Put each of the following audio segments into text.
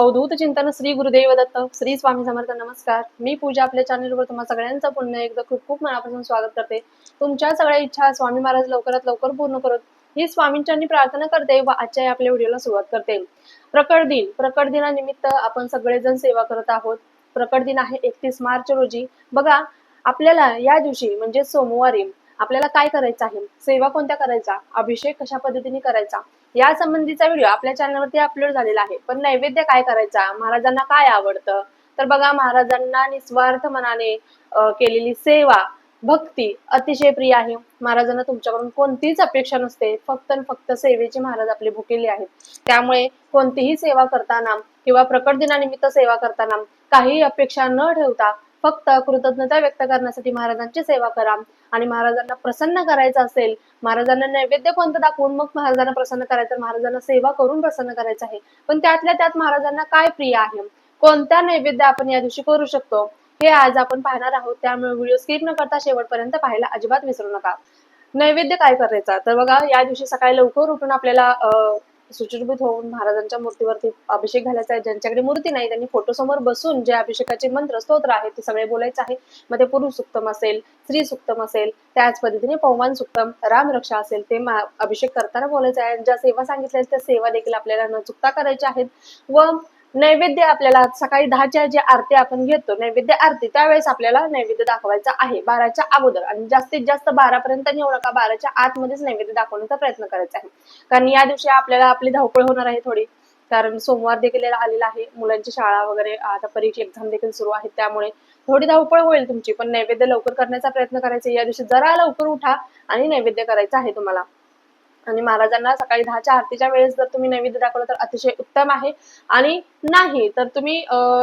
अवधूत चिंतन श्री गुरुदेव दत्त श्री स्वामी समर्थ नमस्कार. मी पूजा आपल्या चॅनलवर तुम्हा सगळ्यांचं पुन्हा एकदा खूप खूप मनापासून स्वागत करते. तुमच्या सगळ्या इच्छा स्वामी महाराज लवकरात लवकर पूर्ण करत. ही स्वामींच्यांनी प्रार्थना करते व आजच्या आपल्या व्हिडिओला सुरुवात करते. प्रकट दिन. प्रकट दिनानिमित्त आपण सगळेजण सेवा करत आहोत. प्रकट दिन आहे एकतीस मार्च रोजी. बघा आपल्याला या दिवशी म्हणजे सोमवारी आपल्याला काय करायचं आहे? सेवा कोणत्या करायचा? अभिषेक कशा पद्धतीने करायचा? या संबंधीचा व्हिडिओ आपल्या चॅनलवरती अपलोड झालेला आहे. पण नैवेद्य काय करायचा? महाराजांना काय आवडतं? तर बघा महाराजांना निस्वार्थ मनाने केलेली सेवा भक्ती अतिशय प्रिय आहे. महाराजांना तुमच्याकडून कोणतीच अपेक्षा नसते. फक्त फक्त सेवेचे महाराज आपले भुकेले आहेत. त्यामुळे कोणतीही सेवा करताना किंवा प्रकट दिनानिमित्त सेवा करताना काही अपेक्षा न ठेवता फक्त कृतज्ञता व्यक्त करण्यासाठी महाराजांची सेवा करा. आणि महाराजांना प्रसन्न करायचं असेल महाराजांना नैवेद्य पंत दाखवून मग महाराजांना प्रसन्न करायचं महाराजांना सेवा करून प्रसन्न करायचं आहे. पण त्यातल्या त्यात महाराजांना काय प्रिय आहे? कोणत्या नैवेद्य आपण या दिवशी करू शकतो? हे आज आपण पाहणार आहोत. त्यामुळे व्हिडिओ स्किप न करता शेवटपर्यंत पाहायला अजिबात विसरू नका. नैवेद्य काय करायचा? तर बघा या दिवशी सकाळी लवकर उठून आपल्याला अं, होऊन महाराजांच्या मूर्तीवरती अभिषेक घालायचा आहे. ज्यांच्याकडे मूर्ती नाही त्यांनी फोटो समोर बसून जे अभिषेकाचे मंत्र स्तोत्र आहेत ते सगळे बोलायचे आहे. मग ते पुरुष सुक्तम असेल स्त्री सुक्तम असेल त्याच पद्धतीने पवमान सुक्तम रामरक्षा असेल ते अभिषेक करताना बोलायचं आहे. ज्या सेवा सांगितल्या त्या सेवा देखील आपल्याला न चुकता करायच्या आहेत. व नैवेद्य आपल्याला सकाळी दहाच्या जे आरती आपण घेतो नैवेद्य आरती त्यावेळेस आपल्याला नैवेद्य दाखवायचा आहे बाराच्या अगोदर. आणि जास्तीत जास्त बारापर्यंत नेऊ नका बाराच्या आतमध्येच नैवेद्य दाखवण्याचा प्रयत्न करायचा आहे. कारण या दिवशी आपल्याला आपली धावपळ होणार आहे थोडी. कारण सोमवार देखील आलेला आहे. मुलांची शाळा वगैरे आता परीक्षा एक्झाम देखील सुरू आहे त्यामुळे थोडी धावपळ होईल तुमची. पण नैवेद्य लवकर करण्याचा प्रयत्न करायचा या दिवशी जरा लवकर उठा आणि नैवेद्य करायचं आहे तुम्हाला. आणि महाराजांना सकाळी दहाच्या आरतीच्या वेळेस जर तुम्ही नैवेद्य दाखवलं तर अतिशय उत्तम आहे. आणि नाही तर तुम्ही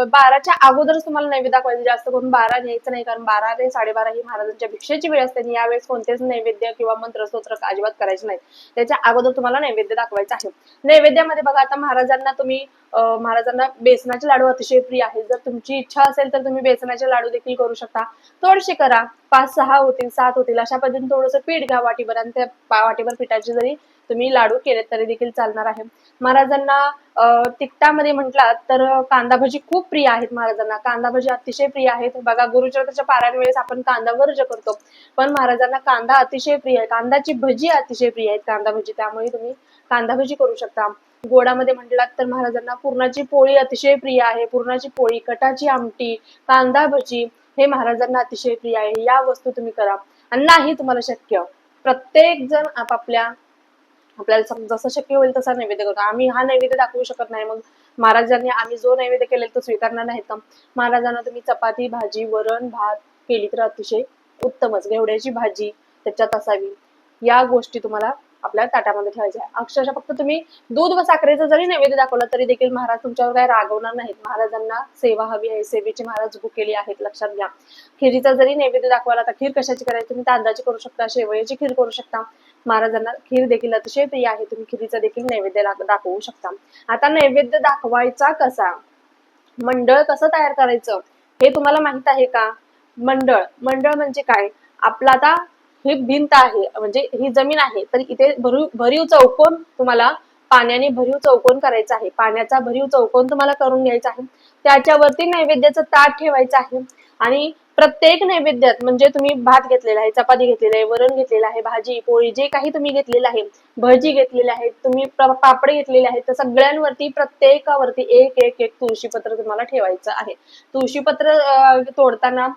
बाराच्या अगोदरच तुम्हाला नैवेद्य दाखवायचं म्हणजे जास्त करून बारा न्यायचं नाही कारण बारा ते साडेबारा ही महाराजांच्या भिक्षेची वेळ असते आणि यावेळेस कोणतेच नैवेद्य किंवा मंत्रस्तोत्र अजिबात करायचे नाही. त्याच्या अगोदर तुम्हाला नैवेद्य दाखवायचं आहे. नैवेद्यामध्ये बघा आता महाराजांना तुम्ही महाराजांना बेसनाचे लाडू अतिशय प्रिय आहे जर तुमची इच्छा असेल तर तुम्ही बेसनाचे लाडू देखील करू शकता. थोडेसे करा. पाच सहा होतील सात होतील अशा पद्धतीने थोडंसं पीठ घ्या वाटीभर आणि त्या वाटीवर पिठाचे जरी तुम्ही लाडू केले तरी देखील चालणार आहे. महाराजांना तिखटामध्ये म्हटलात तर कांदा भजी खूप प्रिय आहेत महाराजांना. कांदा भजी अतिशय प्रिय आहेत. बघा गुरुचरित्राच्या पारायण वेळेस आपण कांदा वर्ज करतो. पण महाराजांना कांदा अतिशय प्रिय आहे. कांदाची भजी अतिशय प्रिय आहेत कांदा भजी. त्यामुळे तुम्ही कांदा भजी करू शकता. गोडामध्ये म्हटलात तर महाराजांना पुरणाची पोळी अतिशय प्रिय आहे. पुरणाची पोळी कटाची आमटी कांदा भजी हे महाराजांना अतिशय प्रिय आहे. या वस्तू तुम्ही करा. आणि नाही तुम्हाला शक्य. प्रत्येक जण आपापल्या आपल्याला जसं शक्य होईल तसा नैवेद्य करतो. आम्ही हा नैवेद्य दाखवू शकत नाही. मग महाराजांनी आम्ही जो नैवेद्य केलेला तो स्वीकारणार नाही तर महाराजांना तुम्ही चपाती भाजी वरण भात केली तर अतिशय उत्तमच. घेवड्याची भाजी त्याच्यात असावी. या गोष्टी तुम्हाला आपल्या ताटामध्ये ठेवायचे. आहे अक्षरशः फक्त तुम्ही दूध व साखरेचं जरी नैवेद्य दाखवलं तरी देखील महाराज तुमच्यावर काय रागवणार नाहीत. महाराजांना सेवा हवी आहे. सेवेची महाराज भुकेली आहेत. लक्षात घ्या. खिरीचा जरी नैवेद्य दाखवायला तर खीर कशाची करायची? तुम्ही तांदळाची करू शकता शेवयाची खीर करू शकता. महाराजांना खीर देखील अतिशय प्रिय आहे. तुम्ही खिरीचा देखील नैवेद्य दाखवू शकता. आता नैवेद्य दाखवायचा कसा? मंडळ कसं तयार करायचं? हे तुम्हाला माहीत आहे का? मंडळ. मंडळ म्हणजे काय? आपला आता ही भिंत आहे म्हणजे ही जमीन आहे तर इथे भरीव भरीव चौकोन तुम्हाला पाण्याने भरीव चौकोन करायचा आहे. पाण्याचा भरीव चौकोन तुम्हाला करून घ्यायचा आहे. त्याच्यावरती नैवेद्याचं ताट ठेवायचं आहे. आणि प्रत्येक नैवेद्यात म्हणजे तुम्ही भात घेतलेला आहे चपाती घेतलेला आहे वरण घेतलेलं आहे भाजी पोळी जे काही तुम्ही घेतलेलं आहे भजी घेतलेले आहेत तुम्ही पापड घेतलेले आहेत तर सगळ्यांवरती प्रत्येकावरती एक एक एक तुळशीपत्र तुम्हाला ठेवायचं आहे. तुळशीपत्र तोडताना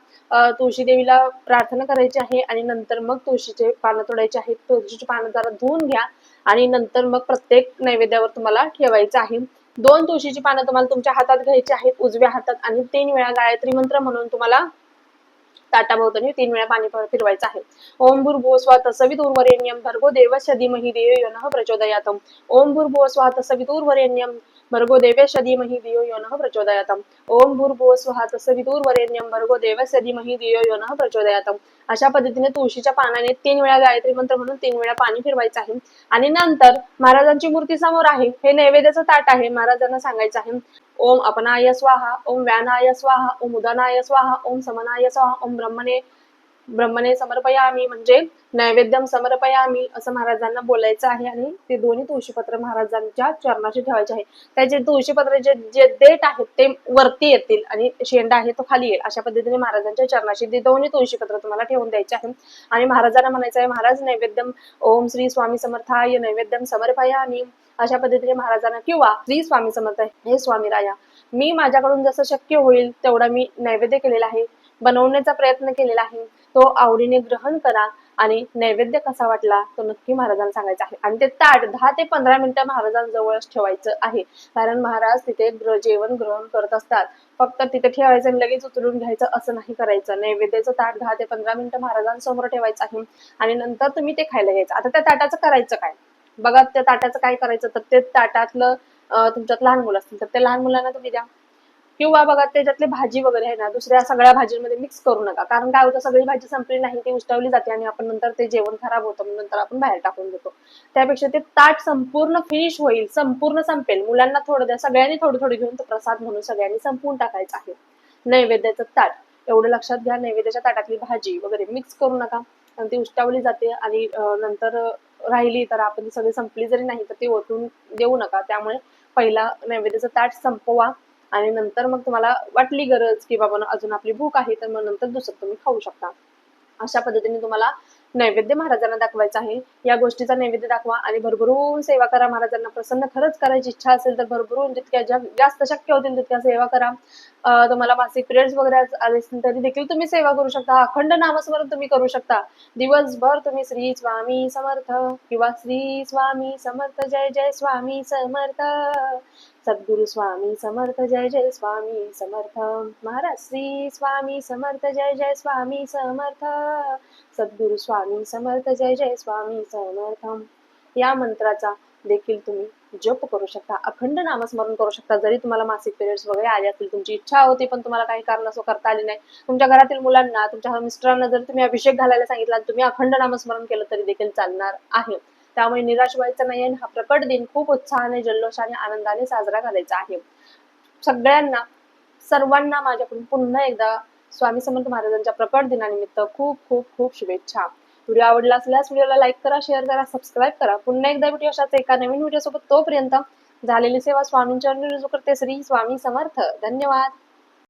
तुळशी देवीला प्रार्थना करायची आहे आणि नंतर मग तुळशीचे पानं तोडायचे आहेत. तुळशीची पानं जरा धुवून घ्या आणि नंतर मग प्रत्येक नैवेद्यावर तुम्हाला ठेवायचं आहे. दोन तुळशीची पानं तुम्हाला तुमच्या हातात घ्यायची आहेत उजव्या हातात आणि तीन वेळा गायत्री मंत्र म्हणून तुम्हाला ताटाभोवतानी तीन वेळा पाणी फिरवायचं आहे. ओम भूर्भुव स्वा तसवितुर्वरेण्यम भर्गो देवस्य धीमहि धियो प्रचोदयातम. ओम भूर्भुव सवित उर्वरेण्यम भर्गो देवेश धीमहि धियो यो नः प्रचोदयातम्। ओम भूर्भुव स्वहा तसवितुर्वरेण्यम भर्गो देवस्य धीमहि धियो यो नः प्रचोदयातम्। अशा पद्धतीने तुळशीच्या पानाने तीन वेळा गायत्री मंत्र म्हणून तीन वेळा पाणी फिरवायचं आहे. आणि नंतर महाराजांची मूर्ती समोर आहे. हे नैवेद्याचं ताट आहे महाराजांना सांगायचं आहे. ओम अपनाय स्वाहा ओम व्यानाय स्वाहा ओम उदनाय स्वाहा ओम समनाय स्वाहा ओम ब्रह्मणे ब्रह्मणे समर्पयामी म्हणजे नैवेद्यम समर्पयामी असं महाराजांना बोलायचं आहे आणि ते दोन्ही तुळशीपत्र महाराजांच्या चरणाशी ठेवायचे आहे. त्याचे तुळशीपत्र जे जे देठ आहेत ते वरती येतील आणि शेंडा आहे तो खाली येईल. अशा पद्धतीने महाराजांच्या चरणाशी ते दोन्ही तुळशीपत्र तुम्हाला ठेवून द्यायचे आहे. आणि महाराजांना म्हणायचं आहे महाराज नैवेद्यम ओम श्री स्वामी समर्थाय नैवेद्यम समर्पयामी. अशा पद्धतीने महाराजांना किंवा श्री स्वामी समर्थ हे स्वामी राया मी माझ्याकडून जसं शक्य होईल तेवढा मी नैवेद्य केलेला आहे. बनवण्याचा प्रयत्न केलेला आहे. तो आवडीने ग्रहण करा आणि नैवेद्य कसा वाटला तो नक्की महाराजांना सांगायचा आहे. आणि ते ताट दहा ते पंधरा मिनिटं महाराजांजवळच ठेवायचं आहे. कारण महाराज तिथे जेवण ग्रहण करत असतात. फक्त तिथे ठेवायचं आणि लगेच उचलून घ्यायचं असं नाही करायचं. नैवेद्याचं ताट दहा ते पंधरा मिनिटं महाराजांसमोर ठेवायचं आहे आणि नंतर तुम्ही ते खायला घ्यायचं. आता त्या ताटाचं करायचं काय? बघा त्या ताटाचं काय करायचं? तर ते ताटातलं तुमच्यात लहान मुलं असतील तर त्या लहान मुलांना तुम्ही द्या. किंवा बघा त्याच्यातले भाजी वगैरे आहे ना दुसऱ्या सगळ्या भाजीमध्ये मिक्स करू नका. कारण काय होतं सगळी भाजी संपली नाही ती उष्टावली जाते आणि आपण नंतर ते जेवण खराब होतं नंतर आपण बाहेर टाकून देतो. त्यापेक्षा ते ताट संपूर्ण फिनिश होईल संपूर्ण संपेल. मुलांना थोडं द्या सगळ्यांनी थोडं थोडं घेऊन तो प्रसाद म्हणून सगळ्यांनी संपवून टाकायचं आहे. नैवेद्याचं ताट. एवढं लक्षात घ्या नैवेद्याच्या ताटातली भाजी वगैरे मिक्स करू नका. आणि ती उष्टावली जाते आणि नंतर राहिली तर आपण ती सगळी संपली जरी नाही तर ती ओतून देऊ नका. त्यामुळे पहिला नैवेद्याचं ताट संपवा. आणि नंतर मग तुम्हाला वाटली गरज की बाबा अजून आपली भूक आहे तर मग नंतर दुसरं तुम्ही खाऊ शकता. अशा पद्धतीने तुम्हाला नैवेद्य महाराजांना दाखवायचा आहे. या गोष्टीचा नैवेद्य दाखवा आणि भरभरून सेवा करा महाराजांना. प्रसन्न खरंच करायची इच्छा असेल तर भरभरून जितक्या ज्या जास्त शक्य होतील तितक्या सेवा करा. तुम्हाला मासिक पिरियड्स वगैरे आले असतील तरी देखील तुम्ही सेवा करू शकता. अखंड नामस्मरण तुम्ही करू शकता. दिवसभर तुम्ही श्री स्वामी समर्थ किंवा श्री स्वामी समर्थ. जय जय स्वामी समर्थ. सद्गुरु स्वामी समर्थ जय जय स्वामी समर्थ। महाराज श्री स्वामी समर्थ जय जय स्वामी समर्थ। सद्गुरु स्वामी समर्थ जय जय स्वामी समर्थ। या मंत्राचा देखील तुम्ही जप करू शकता अखंड नामस्मरण करू शकता. जरी तुम्हाला मासिक पिरियड्स वगैरे आले असतील तुमची इच्छा होती पण तुम्हाला काही कारणास्तव करता आली नाही. तुमच्या घरातील मुलांना तुमच्या मिस्टरांना जर तुम्ही अभिषेक घालायला सांगितला तुम्ही अखंड नामस्मरण केलं तरी देखील चालणार आहे. त्यामुळे निराश व्हायचं नाही आणि हा प्रकट दिन खूप उत्साहाने जल्लोषाने आनंदाने साजरा करायचा आहे. सगळ्यांना सर्वांना माझ्याकडून पुन्हा एकदा स्वामी समर्थ महाराजांच्या प्रकट दिनानिमित्त खूप खूप खूप शुभेच्छा. व्हिडिओ आवडला असल्यास व्हिडिओला लाईक करा शेअर करा सबस्क्राईब करा. पुन्हा एकदा व्हिडिओ अशाच एका नवीन व्हिडिओ सोबत तोपर्यंत झालेली सेवा स्वामींच्या रुजू करते श्री स्वामी समर्थ. धन्यवाद.